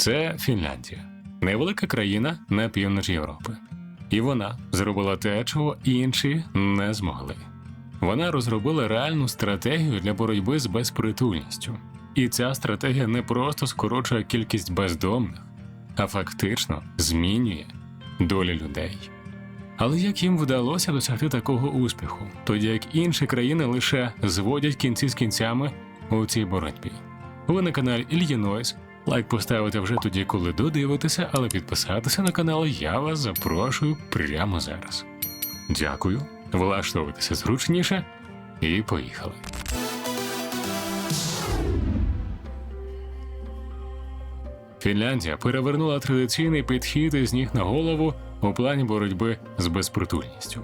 Це Фінляндія, невелика країна на північ Європи. І вона зробила те, чого інші не змогли. Вона розробила реальну стратегію для боротьби з безпритульністю. І ця стратегія не просто скорочує кількість бездомних, а фактично змінює долі людей. Але як їм вдалося досягти такого успіху, тоді як інші країни лише зводять кінці з кінцями у цій боротьбі? Ви на каналі Ільїнойс. Лайк поставити вже тоді, коли додивитеся, але підписатися на канал я вас запрошую прямо зараз. Дякую, влаштовуйтеся зручніше і поїхали. Фінляндія перевернула традиційний підхід із ніг на голову у плані боротьби з безпритульністю.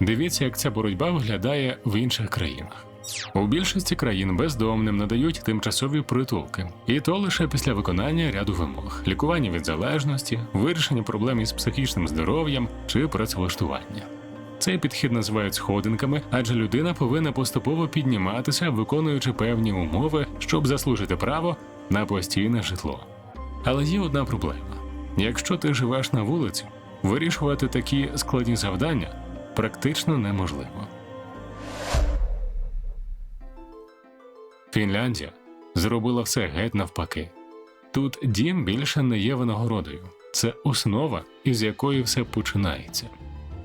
Дивіться, як ця боротьба виглядає в інших країнах. У більшості країн бездомним надають тимчасові притулки, і то лише після виконання ряду вимог: лікування від залежності, вирішення проблем із психічним здоров'ям чи працевлаштування. Цей підхід називають сходинками, адже людина повинна поступово підніматися, виконуючи певні умови, щоб заслужити право на постійне житло. Але є одна проблема: якщо ти живеш на вулиці, вирішувати такі складні завдання практично неможливо. Фінляндія зробила все геть навпаки. Тут дім більше не є винагородою, це основа, із якої все починається.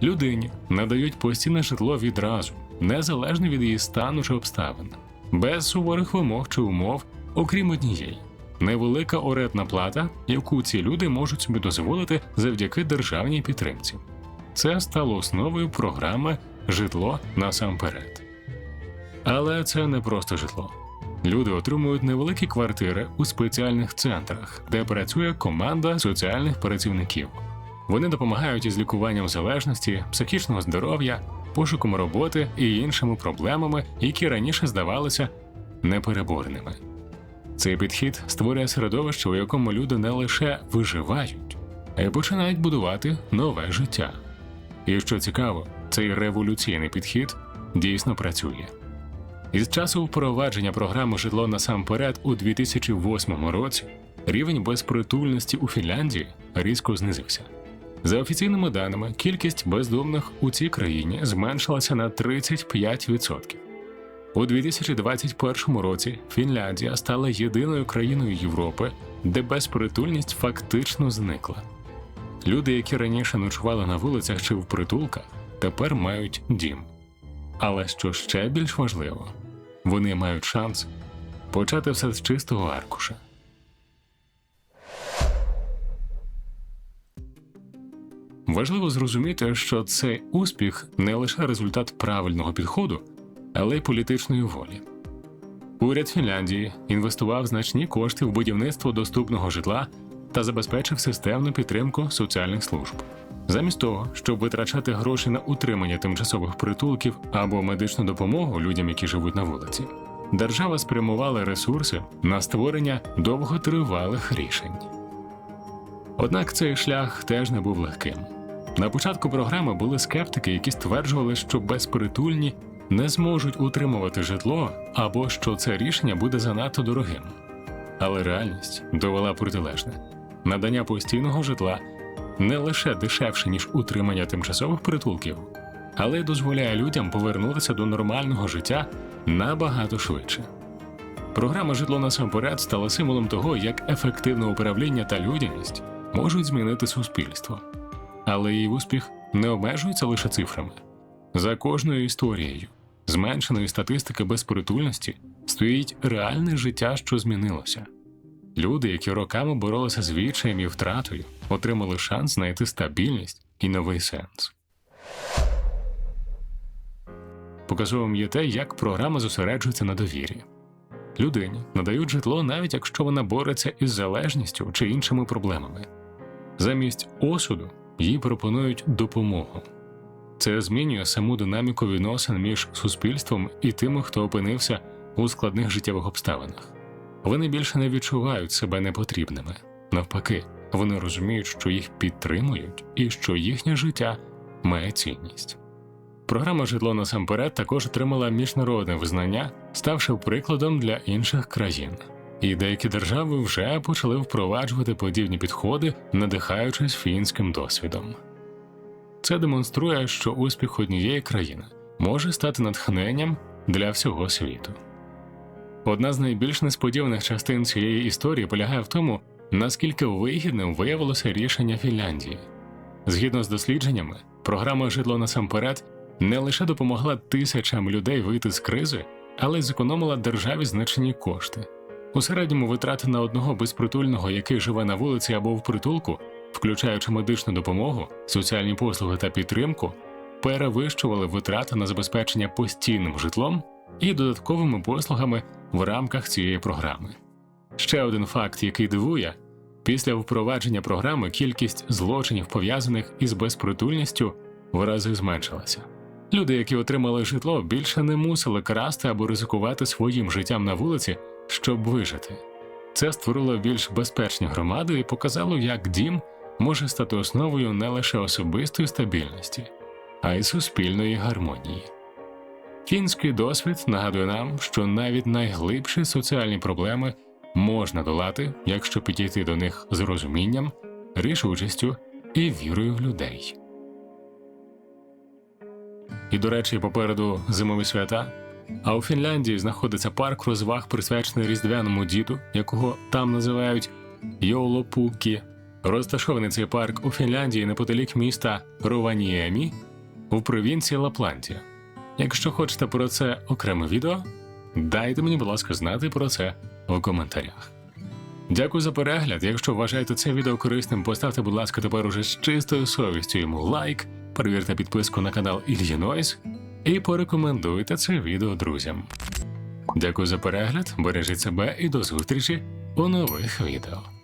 Людині надають постійне житло відразу, незалежно від її стану чи обставин, без суворих вимог чи умов, окрім однієї невелика орендна плата, яку ці люди можуть собі дозволити завдяки державній підтримці. Це стало основою програми Житло насамперед. Але це не просто житло. Люди отримують невеликі квартири у спеціальних центрах, де працює команда соціальних працівників. Вони допомагають із лікуванням залежності, психічного здоров'я, пошуком роботи і іншими проблемами, які раніше здавалися непереборними. Цей підхід створює середовище, у якому люди не лише виживають, а й починають будувати нове життя. І що цікаво, цей революційний підхід дійсно працює. Із часу впровадження програми житло насамперед у 2008 році рівень безпритульності у Фінляндії різко знизився. За офіційними даними, кількість бездомних у цій країні зменшилася на 35%. У 2021 році Фінляндія стала єдиною країною Європи, де безпритульність фактично зникла. Люди, які раніше ночували на вулицях чи в притулках, тепер мають дім. Але що ще більш важливо, вони мають шанс почати все з чистого аркуша. Важливо зрозуміти, що цей успіх не лише результат правильного підходу, але й політичної волі. Уряд Фінляндії інвестував значні кошти в будівництво доступного житла та забезпечив системну підтримку соціальних служб. Замість того, щоб витрачати гроші на утримання тимчасових притулків або медичну допомогу людям, які живуть на вулиці, держава спрямувала ресурси на створення довготривалих рішень. Однак цей шлях теж не був легким. На початку програми були скептики, які стверджували, що безпритульні не зможуть утримувати житло або що це рішення буде занадто дорогим. Але реальність довела протилежне надання постійного житла не лише дешевше, ніж утримання тимчасових притулків, але й дозволяє людям повернутися до нормального життя набагато швидше. Програма житло насамперед стала символом того, як ефективне управління та людяність можуть змінити суспільство. Але її успіх не обмежується лише цифрами. За кожною історією, зменшеної статистики безпритульності, стоїть реальне життя, що змінилося. Люди, які роками боролися з відчаєм і втратою, отримали шанс знайти стабільність і новий сенс. Показовим є те, як програма зосереджується на довірі. Людині надають житло, навіть якщо вона бореться із залежністю чи іншими проблемами. Замість осуду їй пропонують допомогу. Це змінює саму динаміку відносин між суспільством і тими, хто опинився у складних життєвих обставинах. Вони більше не відчувають себе непотрібними. Навпаки, вони розуміють, що їх підтримують і що їхнє життя має цінність. Програма житло насамперед також отримала міжнародне визнання, ставши прикладом для інших країн. і деякі держави вже почали впроваджувати подібні підходи, надихаючись фінським досвідом. Це демонструє, що успіх однієї країни може стати натхненням для всього світу. Одна з найбільш несподіваних частин цієї історії полягає в тому, наскільки вигідним виявилося рішення Фінляндії. Згідно з дослідженнями, програма житло насамперед не лише допомогла тисячам людей вийти з кризи, але й зекономила державі значні кошти. У середньому витрати на одного безпритульного, який живе на вулиці або в притулку, включаючи медичну допомогу, соціальні послуги та підтримку, перевищували витрати на забезпечення постійним житлом і додатковими послугами в рамках цієї програми. Ще один факт, який дивує, після впровадження програми кількість злочинів, пов'язаних із безпритульністю, в рази зменшилася. Люди, які отримали житло, більше не мусили красти або ризикувати своїм життям на вулиці, щоб вижити. Це створило більш безпечні громади і показало, як дім може стати основою не лише особистої стабільності, а й суспільної гармонії. Фінський досвід нагадує нам, що навіть найглибші соціальні проблеми можна долати, якщо підійти до них з розумінням, рішучістю і вірою в людей. І, до речі, попереду зимові свята. А у Фінляндії знаходиться парк розваг, присвячений різдвяному діду, якого там називають Йолопукі. Розташований цей парк у Фінляндії неподалік міста Рованіемі у провінції Лапландія. Якщо хочете про це окреме відео, дайте мені, будь ласка, знати про це в коментарях. Дякую за перегляд. Якщо вважаєте це відео корисним, поставте, будь ласка, тепер уже з чистою совістю йому лайк, перевірте підписку на канал Ільї Нойс і порекомендуйте це відео друзям. Дякую за перегляд, бережіть себе і до зустрічі у нових відео.